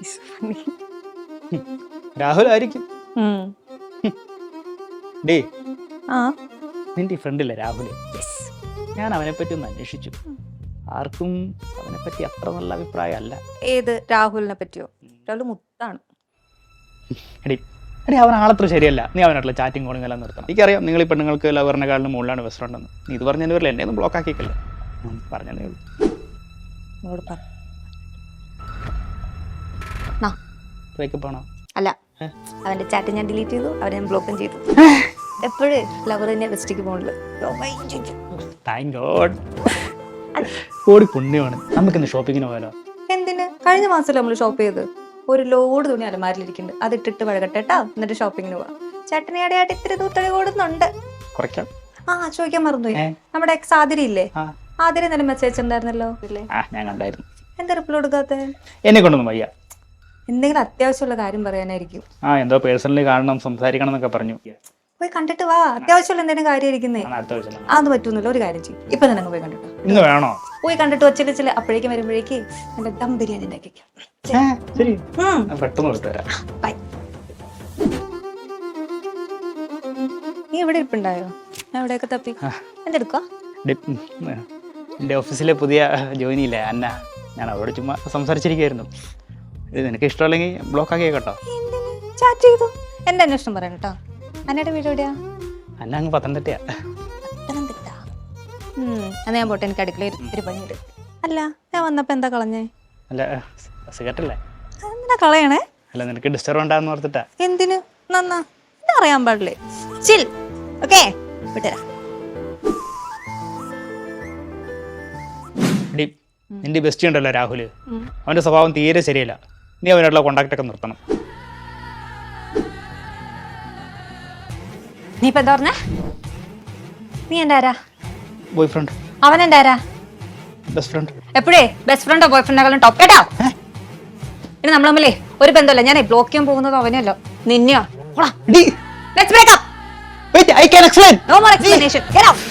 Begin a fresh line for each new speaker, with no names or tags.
രാഹുൽ ആയിരിക്കും. ഡേ. നിന്റെ ഫ്രണ്ടില്ല രാഹുൽ? ഞാൻ അവനെ പറ്റി ഒന്ന് അന്വേഷിച്ചു. ആർക്കും അവനെ പറ്റി അത്ര നല്ല അഭിപ്രായമല്ല.
ഏത് രാഹുലിനെ പറ്റിയോ? രാഹുൽ മുത്താണ്.
എടി എടി അവൻ ആളത്ര ശരിയല്ല. നീ അവനായിട്ടുള്ള ചാറ്റിംഗ് കോളിംഗ് എല്ലാം നിർത്തണം. എനിക്കറിയാം നിങ്ങൾ ഈ പെണ്ണുങ്ങൾക്ക് ലവറിനെക്കാളിന് മുകളിലാണ് ബെസ്റ്റ് ഫ്രണ്ട് എന്ന്. നീ ഇത് പറഞ്ഞതിന് വരില്ല എന്നെ ഒന്നും ബ്ലോക്ക് ആക്കിക്കല്ലേ പറഞ്ഞതേ ഉള്ളൂ. ബ്രേക്കപ്പ് ആണോ
അല്ല. അവന്റെ ചാറ്റ് ഞാൻ ഡിലീറ്റ് ചെയ്തു അവരെ ഞാൻ ബ്ലോക്കും ചെയ്തു. എപ്പോഴും ലവർ തന്നെ ബെസ്റ്റിക്ക് പോകണല്ലോ
താങ്ക് ഗോഡ് കോടി പുണ്യമാണ്. നമുക്കിന്ന് ഷോപ്പിങ്ങിന് പോയാലോ?
എന്തിന്? കഴിഞ്ഞ മാസം നമ്മൾ ഷോപ്പ് ചെയ്ത്. ഒരു ലോഡ് തുണി അലമാരിലിരിക്കുന്നുണ്ട്. അത് ഇട്ടിട്ട് വഴകട്ടെ എന്നിട്ട് ഷോപ്പിങ്ങിന് പോവാം. ചേട്ടനെ അടയായിട്ട് ഇത്തിരി ദൂത്തടി ഓടുന്നുണ്ട്.
കുറയ്ക്കാം.
ആ ചോദിക്കാൻ
മറന്നു?
നമ്മുടെ എക്സ് ആതിരി ഇല്ലേ?
ആ.
ആതിര നല്ല മെസ്സേജ് ഉണ്ടായിരുന്നല്ലോ?
ഞാൻ കണ്ടായിരുന്നു.
എന്താ റിപ്ലൈ കൊടുക്കാത്ത
എന്നെ കൊണ്ടൊന്നും വയ്യ.
എന്തെങ്കിലും അത്യാവശ്യമുള്ള കാര്യം പറയാനായിരിക്കും.
ആ എന്തോ പേഴ്സണലി കാണണം സംസാരിക്കണം എന്നൊക്കെ പറഞ്ഞു.
പോയി കണ്ടിട്ട് വാ അത്യാവശ്യമുള്ള എന്തെങ്കിലും കാര്യം
ആണ് അടുത്ത
അത് പറ്റൂന്നില്ല ഒരു കാര്യം ചെയ്യും. ഇപ്പൊ തന്നെ അങ്ങ് പോയി കണ്ടിട്ട്.
ഇന്ന് വേണോ?
പോയി കണ്ടിട്ട് വച്ചില്ല ചില അപ്പോഴേക്കും വരുമ്പോഴേക്ക് എന്റെ ദം ബിരിയാണി ഉണ്ടാക്കിക്കാം
ശരി. പെട്ടെന്ന്
ബൈ. നീ ഇവിടെ ഇരിപ്പുണ്ടായോ? ഞാൻ ഇവിടെയൊക്കെ തപ്പി?
എന്തെടുക്കോ എന്റെ ഓഫീസിലെ പുതിയ ജോയിനിയില്ലേ അന്ന. ഞാൻ അവരോട് ചുമ്മാ സംസാരിച്ചിരിക്കുകയായിരുന്നു ഇത് നിനക്ക് ഇഷ്ടമല്ലെങ്കിൽ ബ്ലോക്ക് ആക്കിയേ കേട്ടോ
ചാറ്റ് ചെയ്തു എന്റെ അന്വേഷണം പറയാം കേട്ടോ. അന്നയുടെ വീട് എവിടെയാ?
അന്ന അങ്ങ് പത്തനംതിട്ടയാ.
പത്തനംതിട്ട. എന്നാ ഞാൻ പോട്ടെ എനിക്ക് അടുക്കളയിൽ ഒരു പണിയുണ്ട്. അല്ല ഞാൻ വന്നപ്പോ എന്താ കളഞ്ഞേ?
അല്ല സിഗരറ്റ് അല്ലേ
എന്താ കളയണേ?
അല്ല നിനക്ക് ഡിസ്റ്റർബ് ഉണ്ടാന്ന് ഓർത്തിട്ടാ.
എന്തിനു? നന്നാ. എന്താ അറിയാൻ പാടില്ലേ. ചിൽ. ഓക്കേ വിട്ടരാ.
നിന്റെ ബെസ്റ്റ് ഉണ്ടല്ലോ രാഹുൽ അവന്റെ സ്വഭാവം തീരെ ശരിയല്ല. നീ അവനായിട്ടുള്ള കോണ്ടാക്ട് ഒക്കെ നിർത്തണം.
നീ ഇപ്പൊ എന്താ പറഞ്ഞേ? നീ എന്റെ ആരാ
ബോയ് ഫ്രണ്ട്
അവൻ എന്റെ ആരാ
ബെസ്റ്റ് ഫ്രണ്ട്
എപ്പോഴേ ബെസ്റ്റ് ഫ്രണ്ടോ ബോയ് ഫ്രണ്ടോ ടോപ്പ് കേട്ടോ ഇനി നമ്മൾ തമ്മിലേ ഒരു ബന്ധമല്ല. ഞാൻ ബ്ലോക്ക് ചെയ്യാൻ പോകുന്നത് അവനെയല്ലോ. നിന്നെയോ. Let's break up
wait I explain
no more explanation get out